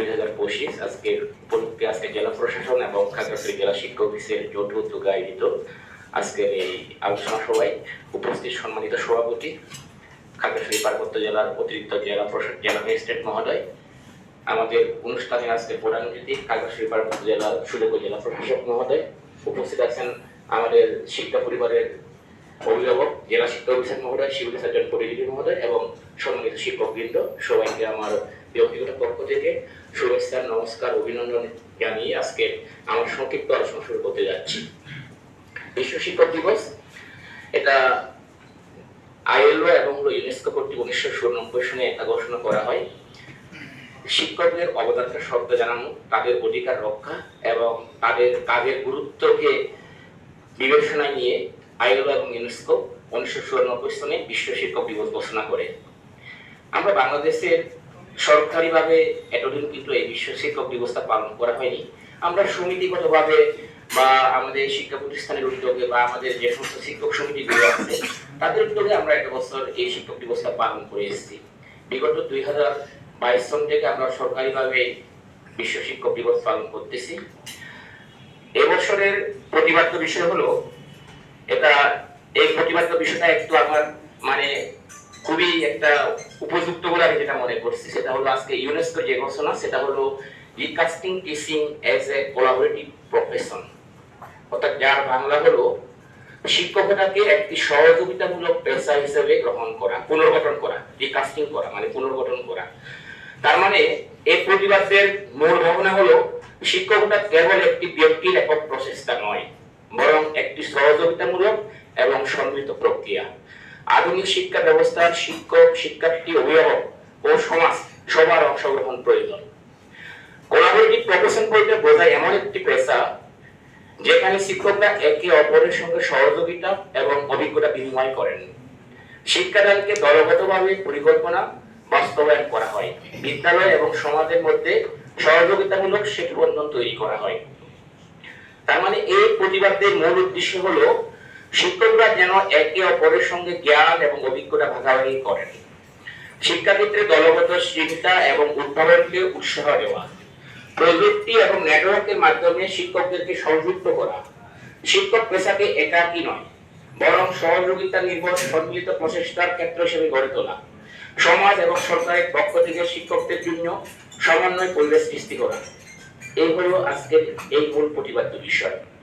দুই হাজার পঁচিশ আজকের উপলক্ষে আজকে জেলা প্রশাসন এবং খাগড়াছড়ি জেলা শিক্ষা অফিসের যৌথ উদ্যোগে আয়োজিত আজকের এই আলোচনা সভায় উপস্থিত সম্মানিত সভাপতি, খাগড়াছড়ি পার্বত্য জেলার অতিরিক্ত জেলা প্রশাসক জেলা ম্যাজিস্ট্রেট মহোদয়, আমাদের অনুষ্ঠানে আজকে প্রধান অতিথি খাগড়াছড়ি পার্বত্য জেলার সুযোগ্য জেলা প্রশাসক মহোদয়, উপস্থিত আছেন আমাদের শিক্ষা পরিবারের অভিভাবক, জেলা শিক্ষা অফিসার মহোদয় সিভিল সার্জন পরিচিতি মহোদয় এবং সম্মানিত শিক্ষকবৃন্দ, সবাইকে আমার ব্যক্তিগত পক্ষ থেকে শুভেচ্ছা, নমস্কার, অভিনন্দন জানিয়ে আজকে আমার সংক্ষিপ্ত আলোচনা শুরু করতে যাচ্ছি। বিশ্ব শিক্ষক দিবস, এটা আইএলও এবং ইউনেস্কো কর্তৃক উনিশশো চুরানব্বই সনে এটা ঘোষণা করা হয়। শিক্ষকদের অবদানকে শব্দ জানানো, তাদের অধিকার রক্ষা এবং তাদের কাজের গুরুত্বকে বিবেচনায় নিয়ে আইএলও এবং ইউনেস্কো উনিশশো চুরানব্বই সনে বিশ্ব শিক্ষক দিবস ঘোষণা করে। আমরা বাংলাদেশের সরকারিভাবে এতদিন কিন্তু এই বিশ্ব শিক্ষক ব্যবস্থা পালন করা হয়নি। আমরা সমিতিগতভাবে বা আমাদের শিক্ষা প্রতিষ্ঠানের উদ্যোগে বা আমাদের যে সমস্ত শিক্ষক সমিতিগুলো আছে, তাদের উদ্যোগে আমরা একটা বছর এই শিক্ষক ব্যবস্থা পালন করে এসেছি। বিগত দুই হাজার বাইশ সন থেকে আমরা সরকারিভাবে বিশ্ব শিক্ষক দিবস পালন করতেছি। এবছরের প্রতিবাদ্য বিষয় হলো, এটা এই প্রতিবাদ্য বিষয়টা একটু আমার খুবই একটা উপযুক্ত বলে আমি যেটা মনে করছি। সেটা হলো আজকে ইউনেস্কো যে ঘোষণা, সেটা হলো recasting teaching as a collaborative profession অর্থাৎ যার বাংলা হলো শিক্ষকতাকে একটি সহযোগিতামূলক পেশা হিসেবে গ্রহণ করা, পুনর্গঠন করা রিকাস্টিং করা মানে পুনর্গঠন করা। তার মানে এই প্রতিবাদের মূল ভাবনা হলো শিক্ষকতা কেবল একটি ব্যক্তির একক প্রচেষ্টা নয়, বরং একটি সহযোগিতামূলক এবং সম্মিলিত প্রক্রিয়া। আধুনিক শিক্ষা ব্যবস্থার শিক্ষক, শিক্ষার্থী, অভিভাবক ও সমাজ সবার অংশগ্রহণ প্রয়োজন। কোলাবোরেটিভ প্রফেশন বলতে বোঝায় এমন একটি পেশা যেখানে শিক্ষকরা একে অপরের সঙ্গে সহযোগিতা এবং অভিজ্ঞতা বিনিময় করেন। শিক্ষাদানকে দলগতভাবে পরিকল্পনা, বাস্তবায়ন করা হয়। বিদ্যালয় এবং সমাজের মধ্যে সহযোগিতামূলক সেতুবন্ধন তৈরি করা হয়। তার মানে এই প্রতিবাদের মূল উদ্দেশ্য হলো শিক্ষকরা যেন একে অপরের সঙ্গে জ্ঞান এবং অভিজ্ঞতা ভাগাভাগি করেন। শিক্ষাক্ষেত্রে দলগত চিন্তা এবং উদ্ভাবনকে উৎসাহ দেওয়া, প্রযুক্তি এবং নেটওয়ার্কের মাধ্যমে শিক্ষকদেরকে সংযুক্ত করা। শিক্ষক পেশাকে একাকী নয়, বরং সহযোগিতা নির্ভর সম্মিলিত প্রচেষ্টার ক্ষেত্র হিসেবে গড়ে তোলা। সমাজ এবং সরকারের পক্ষ থেকে শিক্ষকদের জন্য সমন্বয় পরিবেশ সৃষ্টি করা। এই হলো আজকের এই মূল প্রতিবাদ্য বিষয়।